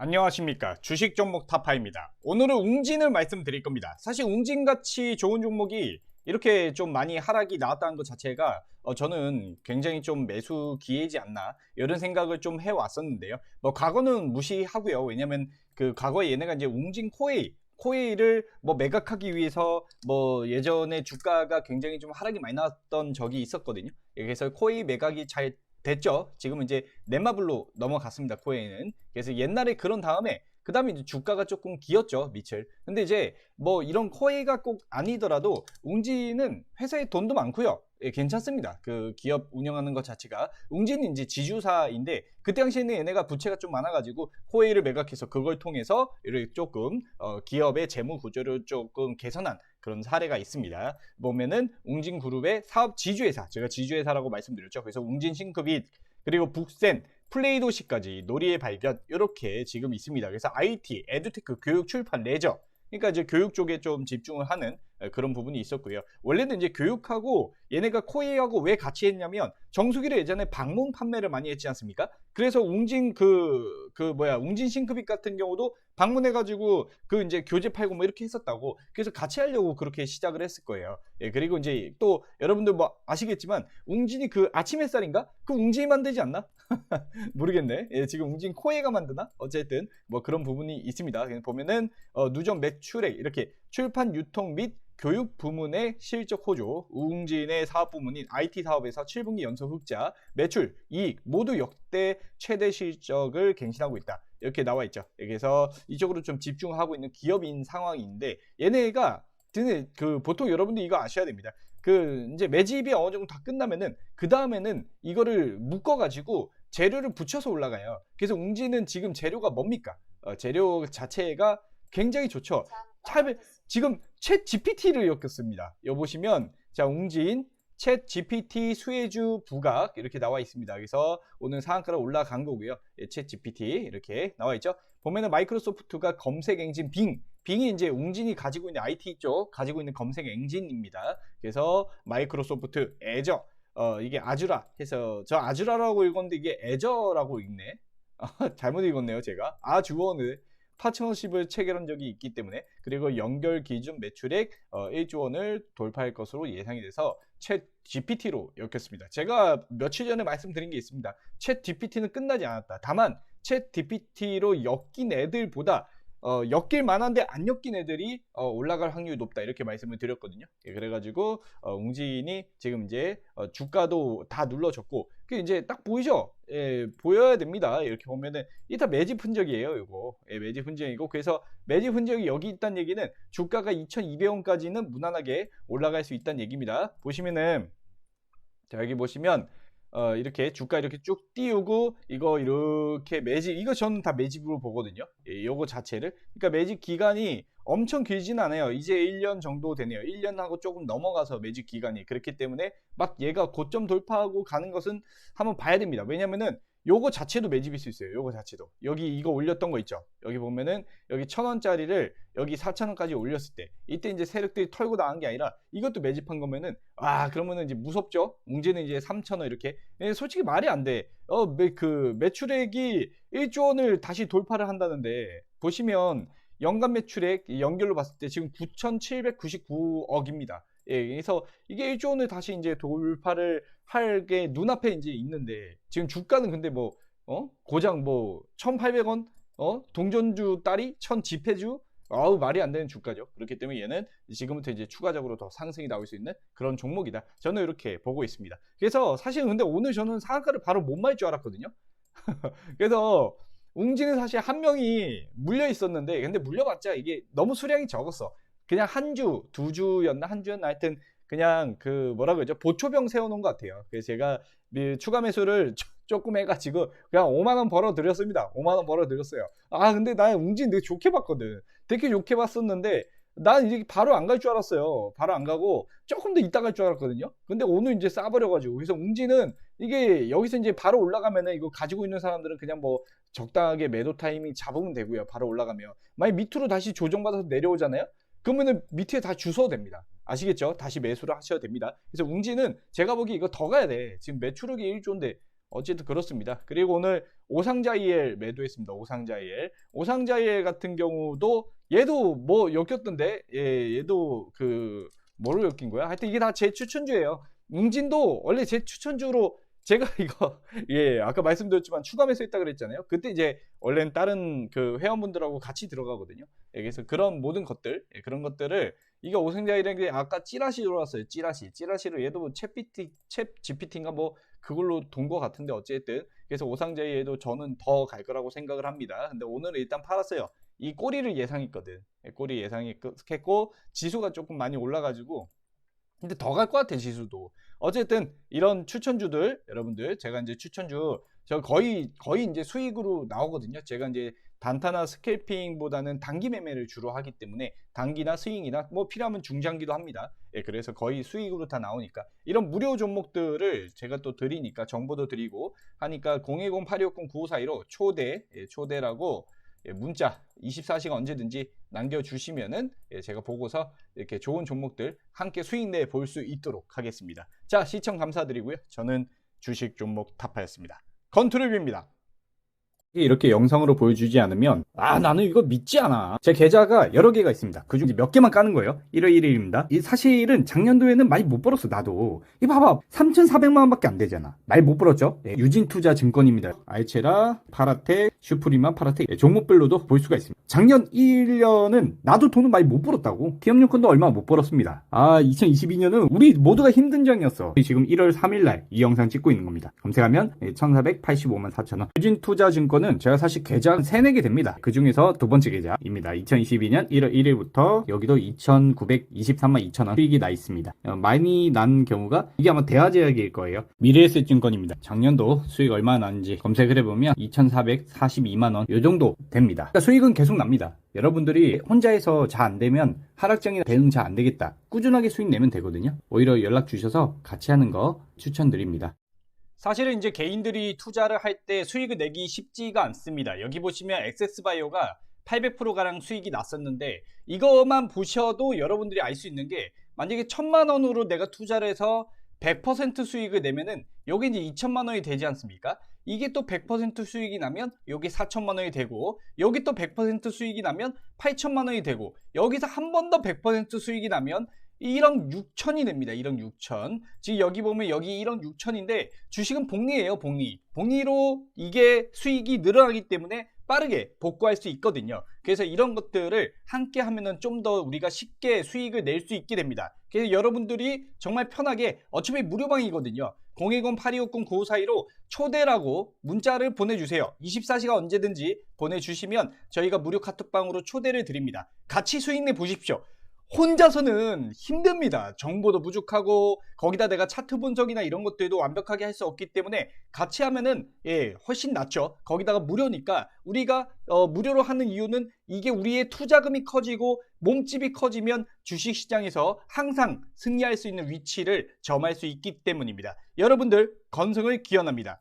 안녕하십니까. 주식 종목 타파입니다. 오늘은 웅진을 말씀드릴 겁니다. 사실 웅진같이 좋은 종목이 이렇게 좀 많이 하락이 나왔다는 것 자체가 어, 저는 굉장히 좀 매수 기회지 않나 이런 생각을 좀 해왔었는데요. 뭐 과거는 무시하고요. 왜냐면 그 과거에 얘네가 이제 웅진 코웨이 코웨이를 뭐 매각하기 위해서 뭐 예전에 주가가 굉장히 좀 하락이 많이 나왔던 적이 있었거든요. 그래서 코웨이 매각이 잘 됐죠. 지금 이제 넷마블로 넘어갔습니다. 코에는. 그래서 옛날에 그런 다음에 그 다음에 이제 주가가 조금 기었죠. 밑을. 근데 이제 뭐 이런 코에가 꼭 아니더라도 웅지는 회사에 돈도 많고요. 예, 괜찮습니다. 그 기업 운영하는 것 자체가 웅진은 이제 지주사인데 그때 당시에는 얘네가 부채가 좀 많아가지고 코웨이를 매각해서 그걸 통해서 이렇게 조금 어, 기업의 재무 구조를 조금 개선한 그런 사례가 있습니다. 보면은 웅진그룹의 사업 지주회사 제가 지주회사라고 말씀드렸죠. 그래서 웅진싱크빛 그리고 북센 플레이 도시까지 놀이의 발견 이렇게 지금 있습니다. 그래서 IT, 에듀테크, 교육, 출판, 레저 그러니까 이제 교육 쪽에 좀 집중을 하는 그런 부분이 있었고요. 원래는 이제 교육하고 얘네가 코이하고 왜 같이 했냐면 정수기를 예전에 방문 판매를 많이 했지 않습니까? 그래서 웅진 그, 그 뭐야, 웅진 싱크빅 같은 경우도 방문해가지고 그 이제 교재 팔고 뭐 이렇게 했었다고. 그래서 같이 하려고 그렇게 시작을 했을 거예요. 예, 그리고 이제 또 여러분들 뭐 아시겠지만 웅진이 그 아침 햇살인가? 그 웅진이 만들지 않나? 모르겠네. 예, 지금 웅진 코에가 만드나? 어쨌든 뭐 그런 부분이 있습니다. 보면은 어, 누적 매출액 이렇게 출판 유통 및 교육 부문의 실적 호조, 웅진의 사업 부문인 IT 사업에서 7분기 연속 흑자, 매출, 이익 모두 역대 최대 실적을 갱신하고 있다. 이렇게 나와 있죠. 여기서 이쪽으로 좀 집중하고 있는 기업인 상황인데 얘네가 그 보통 여러분들 이거 아셔야 됩니다. 그 이제 매집이 어느 정도 다 끝나면은 그 다음에는 이거를 묶어 가지고 재료를 붙여서 올라가요. 그래서 웅진은 지금 재료가 뭡니까? 어, 재료 자체가 굉장히 좋죠. 차별, 지금 챗 GPT를 엮였습니다. 여기 보시면 자 웅진 챗 GPT 수혜주 부각 이렇게 나와 있습니다. 그래서 오늘 상한가로 올라간 거고요. 예, 챗 GPT 이렇게 나와 있죠. 보면은 마이크로소프트가 검색 엔진 빙 빙이 이제 웅진이 가지고 있는 IT 쪽 가지고 있는 검색 엔진입니다. 그래서 마이크로소프트 애저 어 이게 아주라 해서 저 아주라라고 읽었는데 이게 애저라고 읽네. 잘못 읽었네요 제가 아주원을 파트너십을 체결한 적이 있기 때문에 그리고 연결 기준 매출액 1조 어, 원을 돌파할 것으로 예상이 돼서 챗 GPT로 엮였습니다. 제가 며칠 전에 말씀드린 게 있습니다. 챗 GPT는 끝나지 않았다. 다만 챗 GPT로 엮인 애들보다 어, 엮일 만한데 안 엮인 애들이 어, 올라갈 확률이 높다 이렇게 말씀을 드렸거든요. 예, 그래가지고 어, 웅진이 지금 이제 어, 주가도 다 눌러졌고 그 이제 딱 보이죠? 예, 보여야 됩니다. 이렇게 보면은 이다 매집 흔적이에요. 이거 예, 매집 흔적이고 그래서 매집 흔적이 여기 있다는 얘기는 주가가 2,200원까지는 무난하게 올라갈 수 있다는 얘기입니다. 보시면은 자 여기 보시면 어, 이렇게 주가 이렇게 쭉 띄우고 이거 이렇게 매집 이거 저는 다 매집으로 보거든요. 예, 요거 자체를 그러니까 매집 기간이 엄청 길진 않아요. 이제 1년 정도 되네요. 1년하고 조금 넘어가서 매집 기간이 그렇기 때문에 막 얘가 고점 돌파하고 가는 것은 한번 봐야 됩니다. 왜냐면은 요거 자체도 매집일 수 있어요. 요거 자체도. 여기 이거 올렸던 거 있죠. 여기 보면은 여기 천 원짜리를 여기 4천 원까지 올렸을 때 이때 이제 세력들이 털고 나간 게 아니라 이것도 매집한 거면은 아 그러면은 이제 무섭죠. 웅지는 이제 3천 원 이렇게 예, 솔직히 말이 안 돼. 어그 매출액이 1조 원을 다시 돌파를 한다는데 보시면 연간 매출액 연결로 봤을 때 지금 9,799억입니다. 예, 그래서 이게 1조 원을 다시 이제 돌파를 할 게 눈앞에 이제 있는데 지금 주가는 근데 뭐 어? 고장 뭐 1,800원 어? 동전주 딸이 1,000지폐주 아우 말이 안 되는 주가죠. 그렇기 때문에 얘는 지금부터 이제 추가적으로 더 상승이 나올 수 있는 그런 종목이다. 저는 이렇게 보고 있습니다. 그래서 사실 근데 오늘 저는 상한가를 바로 못 말 줄 알았거든요. 그래서 웅지는 사실 한 명이 물려 있었는데 근데 물려봤자 이게 너무 수량이 적었어. 그냥 한 주, 두 주였나 한 주였나 하여튼 그냥 그 뭐라 그러죠 보초병 세워놓은 것 같아요. 그래서 제가 추가 매수를 조금 해가지고 그냥 5만 원 벌어 드렸습니다. 5만 원 벌어 드렸어요. 아 근데 나 웅진 되게 좋게 봤거든. 되게 좋게 봤었는데 난 이제 바로 안 갈 줄 알았어요. 바로 안 가고 조금 더 이따 갈 줄 알았거든요. 근데 오늘 이제 싸버려가지고 그래서 웅진은 이게 여기서 이제 바로 올라가면은 이거 가지고 있는 사람들은 그냥 뭐 적당하게 매도 타이밍 잡으면 되고요. 바로 올라가면 만약 밑으로 다시 조정받아서 내려오잖아요. 그러면은 밑에 다 주셔도 됩니다. 아시겠죠? 다시 매수를 하셔야 됩니다. 그래서 웅지는 제가 보기 이거 더 가야 돼. 지금 매출액이 1조인데 어쨌든 그렇습니다. 그리고 오늘 오상자이엘 매도했습니다. 오상자이엘. 오상자이엘 같은 경우도 얘도 뭐 엮였던데, 예, 얘도 그 뭐로 엮인 거야? 하여튼 이게 다 제 추천주예요. 웅진도 원래 제 추천주로 제가 이거 예 아까 말씀드렸지만 추가 매수 했다 그랬잖아요. 그때 이제 원래는 다른 그 회원분들하고 같이 들어가거든요. 예, 그래서 그런 모든 것들 예, 그런 것들을 이게 오생자일에게 아까 찌라시로 왔어요. 찌라시 찌라시로 얘도 뭐 챗PT 챗 GPT인가 뭐 그걸로 돈 거 같은데 어쨌든 그래서 오상자이에도 저는 더 갈 거라고 생각을 합니다. 근데 오늘은 일단 팔았어요. 이 꼬리를 예상했거든. 예, 꼬리 예상했고 지수가 조금 많이 올라가지고 근데 더 갈 것 같아 지수도. 어쨌든 이런 추천주들 여러분들 제가 이제 추천주 저 거의 거의 이제 수익으로 나오거든요. 제가 이제 단타나 스캘핑보다는 단기 매매를 주로 하기 때문에 단기나 스윙이나 뭐 필요하면 중장기도 합니다. 예, 그래서 거의 수익으로 다 나오니까 이런 무료 종목들을 제가 또 드리니까 정보도 드리고 하니까 010-8260-9542로 초대 예, 초대라고 예, 문자 24시간 언제든지 남겨주시면은 예, 제가 보고서 이렇게 좋은 종목들 함께 수익 내 볼 수 있도록 하겠습니다. 자, 시청 감사드리고요. 저는 주식 종목 타파였습니다. 건투르비입니다. 이렇게 영상으로 보여주지 않으면 아 나는 이거 믿지 않아. 제 계좌가 여러 개가 있습니다. 그중 몇 개만 까는 거예요. 1월 1일입니다. 이 사실은 작년도에는 많이 못 벌었어 나도. 이 봐봐. 3,400만 원밖에 안 되잖아. 많이 못 벌었죠? 예, 유진투자 증권입니다. 알체라 파라텍 슈프리만 파라텍. 예, 종목별로도 볼 수가 있습니다. 작년 1년은 나도 돈을 많이 못 벌었다고. 기업용권도 얼마 못 벌었습니다. 아 2022년은 우리 모두가 힘든 장이었어. 지금 1월 3일날 이 영상 찍고 있는 겁니다. 검색하면 1,485만 4천원. 유진투자 증권 거는 제가 사실 계좌 3, 4개 됩니다. 그 중에서 두 번째 계좌입니다. 2022년 1월 1일부터 여기도 2,923만 2천 원 수익이 나 있습니다. 어, 많이 난 경우가 이게 아마 대화제약일 거예요. 미래에셋증권입니다. 작년도 수익 얼마나 났는지 검색을 해보면 2,442만 원 요 정도 됩니다. 그러니까 수익은 계속 납니다. 여러분들이 혼자 해서 잘 안 되면 하락장이나 대응 잘 안 되겠다. 꾸준하게 수익 내면 되거든요. 오히려 연락 주셔서 같이 하는 거 추천드립니다. 사실은 이제 개인들이 투자를 할 때 수익을 내기 쉽지가 않습니다. 여기 보시면 엑세스바이오가 800%가량 수익이 났었는데 이것만 보셔도 여러분들이 알 수 있는 게 만약에 천만 원으로 내가 투자를 해서 100% 수익을 내면은 여기 이제 2천만 원이 되지 않습니까? 이게 또 100% 수익이 나면 여기 4천만 원이 되고 여기 또 100% 수익이 나면 8천만 원이 되고 여기서 한 번 더 100% 수익이 나면 1억 6천이 됩니다. 1억 6천. 지금 여기 보면 여기 1억 6천인데 주식은 복리예요. 복리. 복리로 이게 수익이 늘어나기 때문에 빠르게 복구할 수 있거든요. 그래서 이런 것들을 함께 하면은 좀 더 우리가 쉽게 수익을 낼 수 있게 됩니다. 그래서 여러분들이 정말 편하게 어차피 무료방이거든요. 010-8260-9542로 초대라고 문자를 보내주세요. 24시간 언제든지 보내주시면 저희가 무료 카톡방으로 초대를 드립니다. 같이 수익 내 보십시오. 혼자서는 힘듭니다. 정보도 부족하고 거기다 내가 차트 분석이나 이런 것들도 완벽하게 할 수 없기 때문에 같이 하면은 예 훨씬 낫죠. 거기다가 무료니까 우리가 어, 무료로 하는 이유는 이게 우리의 투자금이 커지고 몸집이 커지면 주식시장에서 항상 승리할 수 있는 위치를 점할 수 있기 때문입니다. 여러분들 건승을 기원합니다.